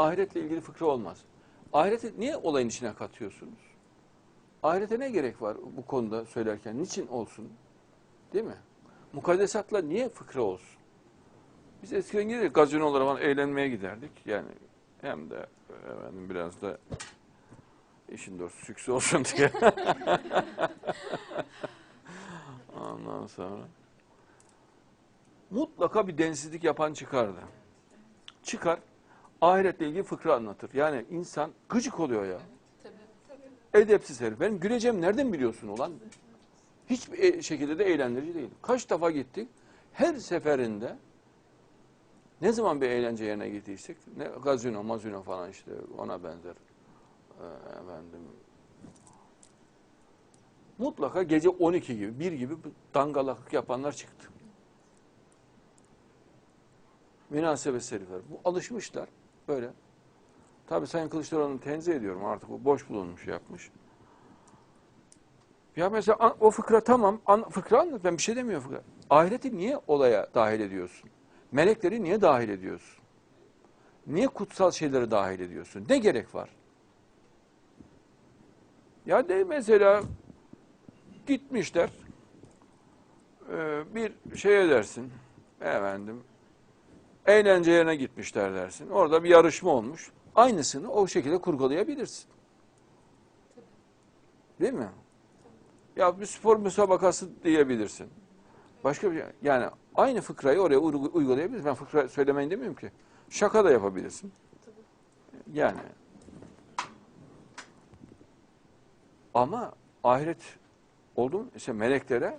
ahiretle ilgili fıkra olmaz. Ahireti niye olayın içine katıyorsunuz? Ahirete ne gerek var bu konuda söylerken? Niçin olsun? Değil mi? Mukaddesatla niye fıkra olsun? Biz eskiden giderdik gazinolara falan eğlenmeye giderdik. Yani hem de efendim biraz da işin doğrusu sükse olsun diye. Ondan sonra mutlaka bir densizlik yapan çıkardı. Çıkar, ahiretle ilgili fıkra anlatır. Yani insan gıcık oluyor ya. Edepsiz herif. Benim güleceğim nereden biliyorsun ulan? Hiçbir e- şekilde de eğlendirici değil. Kaç defa gittik? Her seferinde ne zaman bir eğlence yerine gittiysek, ne gazino, mazino falan işte ona benzer. Ee, efendim. Mutlaka gece 12 gibi, 1 gibi dangalaklık yapanlar çıktı. Münasebet herifler. Bu alışmışlar böyle. Tabii Sayın Kılıçdaroğlu'nu tenzih ediyorum artık o boş bulunmuş yapmış. Ya mesela o fıkra tamam, an, fıkra anlat ben bir şey demiyorum fıkra. Ahireti niye olaya dahil ediyorsun? Melekleri niye dahil ediyorsun? Niye kutsal şeyleri dahil ediyorsun? Ne gerek var? Ya de mesela gitmişler e, bir şey edersin efendim eğlence yerine gitmişler dersin. Orada bir yarışma olmuş. Aynısını o şekilde kurgulayabilirsin. Değil mi? Ya bir spor müsabakası diyebilirsin. Başka bir şey. Yani aynı fıkrayı oraya uygu- uygulayabilirsin. Ben fıkra söylemeyin demiyorum ki. Şaka da yapabilirsin. Yani. Ama ahiret oldu mu? İşte meleklere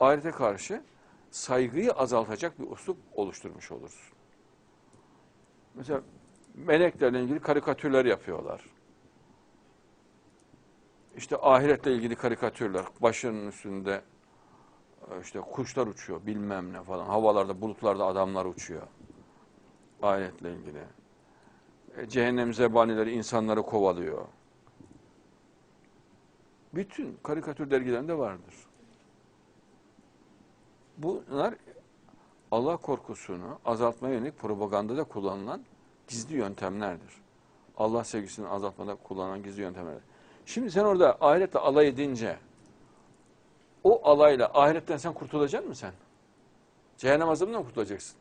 ahirete karşı saygıyı azaltacak bir uslup oluşturmuş oluruz. Mesela meleklerle ilgili karikatürler yapıyorlar. İşte ahiretle ilgili karikatürler. Başının üstünde e, işte kuşlar uçuyor bilmem ne falan. Havalarda, bulutlarda adamlar uçuyor. Ahiretle ilgili. E, cehennem zebanileri insanları kovalıyor. Bütün karikatür dergilerinde vardır. Bunlar Allah korkusunu azaltmaya yönelik propagandada kullanılan gizli yöntemlerdir. Allah sevgisini azaltmada kullanılan gizli yöntemlerdir. Şimdi sen orada ahirette alay edince o alayla ahiretten sen kurtulacak mısın sen? Cehennem azabından kurtulacaksın.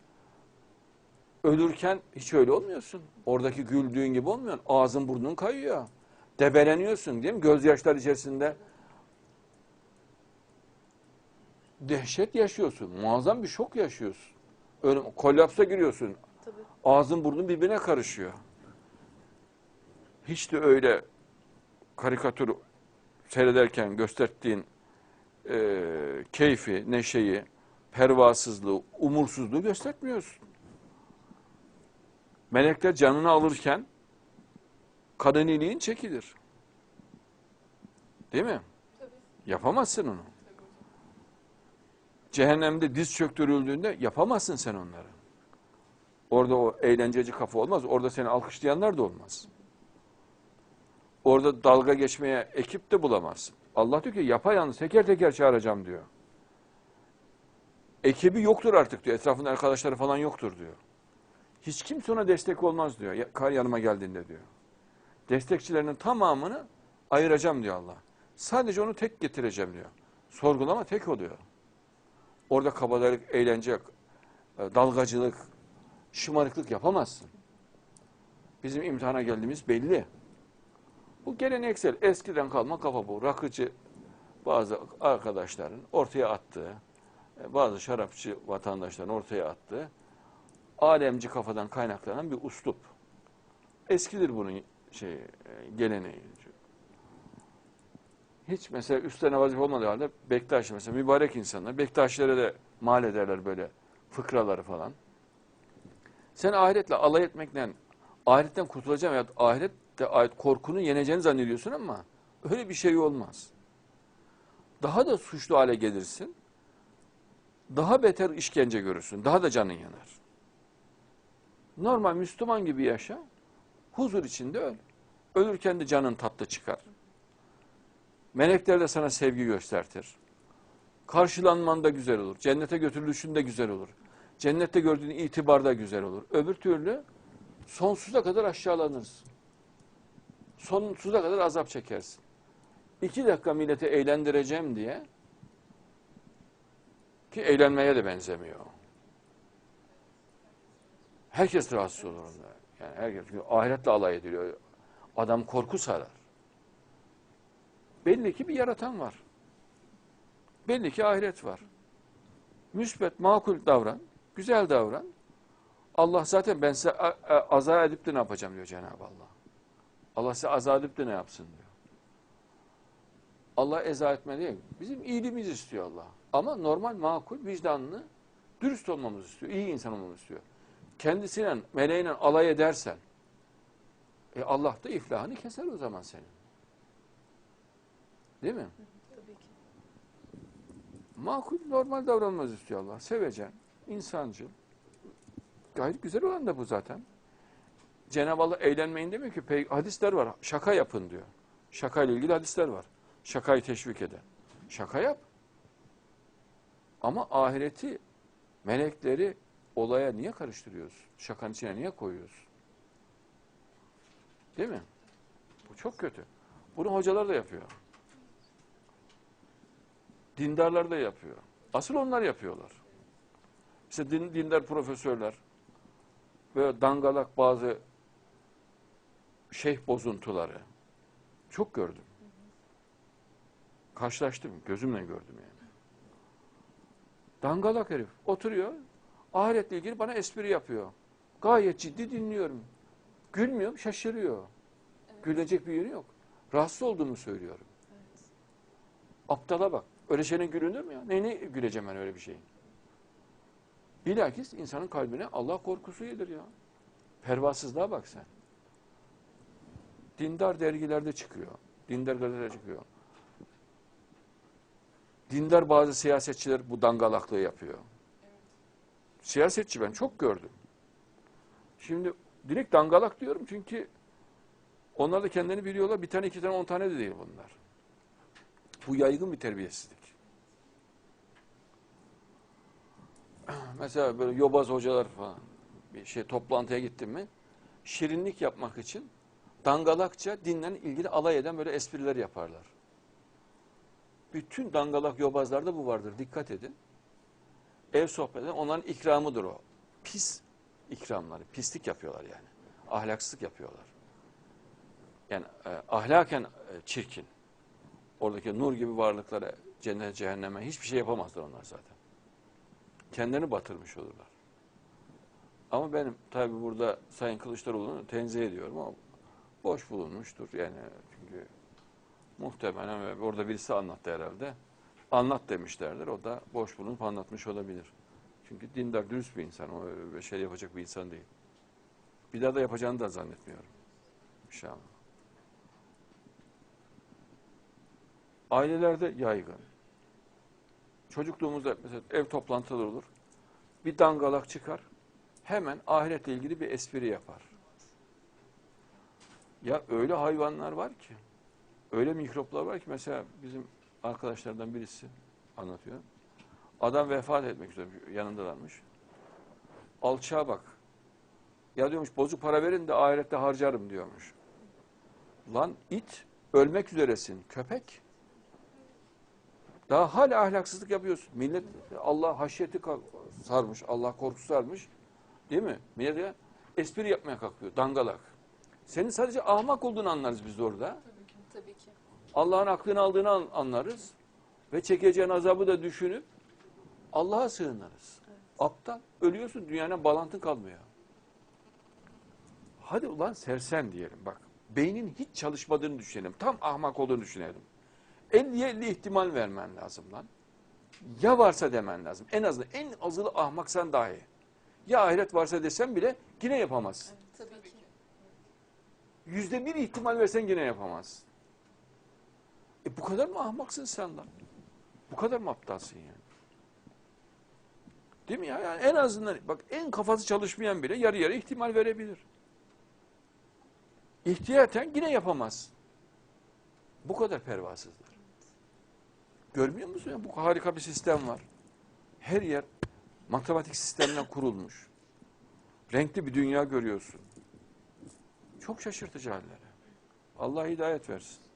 Ölürken hiç öyle olmuyorsun. Oradaki güldüğün gibi olmuyorsun. Ağzın burnun kayıyor. Debeleniyorsun değil mi? Gözyaşlar içerisinde dehşet yaşıyorsun. Muazzam bir şok yaşıyorsun. Öyle kolapsa giriyorsun. Tabii. Ağzın burnun birbirine karışıyor. Hiç de öyle karikatür seyrederken gösterdiğin e, keyfi, neşeyi, pervasızlığı, umursuzluğu göstermiyorsun. Melekler canını alırken kadın iliğin çekilir. Değil mi? Tabii. Yapamazsın onu. Cehennemde diz çöktürüldüğünde yapamazsın sen onları. Orada o eğlenceci kafa olmaz. Orada seni alkışlayanlar da olmaz. Orada dalga geçmeye ekip de bulamazsın. Allah diyor ki yapayalnız teker teker çağıracağım diyor. Ekibi yoktur artık diyor. Etrafında arkadaşları falan yoktur diyor. Hiç kimse ona destek olmaz diyor. Kar yanıma geldiğinde diyor. Destekçilerinin tamamını ayıracağım diyor Allah. Sadece onu tek getireceğim diyor. Sorgulama tek oluyor. Orada kabadayılık, eğlence, e, dalgacılık, şımarıklık yapamazsın. Bizim imtihana geldiğimiz belli. Bu geleneksel, eskiden kalma kafa bu. Rakıcı bazı arkadaşların ortaya attığı, e, bazı şarapçı vatandaşların ortaya attığı alemci kafadan kaynaklanan bir uslup. Eskidir bunun şey geleneği. Hiç mesela üstlerine vazife olmadığı halde Bektaşi mesela mübarek insanlar. Bektaşilere de mal ederler böyle fıkraları falan. Sen ahiretle alay etmekle ahiretten kurtulacağım ya ahirette ait korkunu yeneceğini zannediyorsun ama öyle bir şey olmaz. Daha da suçlu hale gelirsin. Daha beter işkence görürsün. Daha da canın yanar. Normal Müslüman gibi yaşa. Huzur içinde öl. Ölürken de canın tatlı çıkar. Melekler de sana sevgi göstertir. Karşılanman da güzel olur. Cennete götürülüşün de güzel olur. Cennette gördüğün itibar da güzel olur. Öbür türlü sonsuza kadar aşağılanırsın. Sonsuza kadar azap çekersin. İki dakika milleti eğlendireceğim diye ki eğlenmeye de benzemiyor. Herkes rahatsız olur ondan. Yani herkes çünkü ahiretle alay ediliyor. Adam korku sarar. Belli ki bir yaratan var. Belli ki ahiret var. Müsbet, makul davran, güzel davran. Allah zaten ben size azar edip de ne yapacağım diyor Cenab-ı Allah. Allah size azar edip de ne yapsın diyor. Allah eza etme değil. Bizim iyiliğimizi istiyor Allah. Ama normal, makul, vicdanlı, dürüst olmamızı istiyor. iyi insan olmamızı istiyor. Kendisiyle, meleğiyle alay edersen, e Allah da iflahını keser o zaman senin. Değil mi? Tabii ki. Makul, normal davranmamızı istiyor Allah. Sevecen, insancıl. Gayet güzel olan da bu zaten. Cenab-ı Allah eğlenmeyin demiyor ki. Hadisler var. Şaka yapın diyor. Şaka ile ilgili hadisler var. Şakayı teşvik eden. Şaka yap. Ama ahireti, melekleri olaya niye karıştırıyoruz? Şakanın içine niye koyuyoruz? Değil mi? Bu çok kötü. Bunu hocalar da yapıyor. Dindarlar da yapıyor. Asıl onlar yapıyorlar. İşte din, dindar profesörler, böyle dangalak bazı şeyh bozuntuları çok gördüm. Karşılaştım, gözümle gördüm yani. Dangalak herif oturuyor, ahiretle ilgili bana espri yapıyor. Gayet ciddi dinliyorum. Gülmüyorum, şaşırıyor. Gülecek bir yönü yok. Rahatsız olduğumu söylüyorum. Evet. Aptala bak. Öyle şeyine gülünür mü ya? Neyine güleceğim ben öyle bir şeyin? Bilakis insanın kalbine Allah korkusu yedir ya. Pervasızlığa bak sen. Dindar dergilerde çıkıyor. Dindar gazetelerde çıkıyor. Dindar bazı siyasetçiler bu dangalaklığı yapıyor. Siyasetçi ben çok gördüm. Şimdi direkt dangalak diyorum çünkü onlar da kendilerini biliyorlar. Bir tane, iki tane, on tane de değil bunlar. Bu yaygın bir terbiyesizlik. Mesela böyle yobaz hocalar falan bir şey toplantıya gittim mi şirinlik yapmak için dangalakça dinle ilgili alay eden böyle espriler yaparlar. Bütün dangalak yobazlarda bu vardır. Dikkat edin. Ev sohbeti onların ikramıdır o. Pis ikramları. Pislik yapıyorlar yani. Ahlaksızlık yapıyorlar. Yani e, ahlaken e, çirkin. Oradaki nur gibi varlıklara, cennet, cehenneme hiçbir şey yapamazlar onlar zaten. Kendilerini batırmış olurlar. Ama benim tabi burada Sayın Kılıçdaroğlu'nu tenzih ediyorum ama boş bulunmuştur. Yani çünkü muhtemelen orada birisi anlattı herhalde. Anlat demişlerdir. O da boş bulunup anlatmış olabilir. Çünkü dindar, dürüst bir insan. O şey yapacak bir insan değil. Bir daha da yapacağını da zannetmiyorum. İnşallah. Ailelerde yaygın. Çocukluğumuzda mesela ev toplantıları olur. Bir dangalak çıkar. Hemen ahiretle ilgili bir espri yapar. Ya öyle hayvanlar var ki, öyle mikroplar var ki mesela bizim arkadaşlardan birisi anlatıyor. Adam vefat etmek üzere yanındalarmış. Alçağa bak. Ya diyormuş bozuk para verin de ahirette harcarım diyormuş. Lan it ölmek üzeresin köpek. Daha hala ahlaksızlık yapıyorsun. Millet Allah haşyeti sarmış, Allah korkusu sarmış. Değil mi? Millet ya espri yapmaya kalkıyor, dangalak. Senin sadece ahmak olduğunu anlarız biz orada. Tabii ki. Tabii ki. Allah'ın aklını aldığını an- anlarız. Ve çekeceğin azabı da düşünüp Allah'a sığınırız. Evet. Aptal. Ölüyorsun, dünyana bağlantın kalmıyor. Hadi ulan sersen diyelim bak. Beynin hiç çalışmadığını düşünelim. Tam ahmak olduğunu düşünelim. 50-50 ihtimal vermen lazım lan. Ya varsa demen lazım. En azından en azılı ahmaksan dahi. Ya ahiret varsa desem bile yine yapamazsın. Evet, tabii ki. Yüzde bir ihtimal versen yine yapamazsın. E bu kadar mı ahmaksın sen lan? Bu kadar mı aptalsın yani? Değil mi ya? Yani en azından bak en kafası çalışmayan bile yarı yarı ihtimal verebilir. İhtiyaten yine yapamaz. Bu kadar pervasızlar. Görmüyor musun ya? Bu harika bir sistem var. Her yer matematik sistemden kurulmuş. Renkli bir dünya görüyorsun. Çok şaşırtıcı halleri. Allah hidayet versin.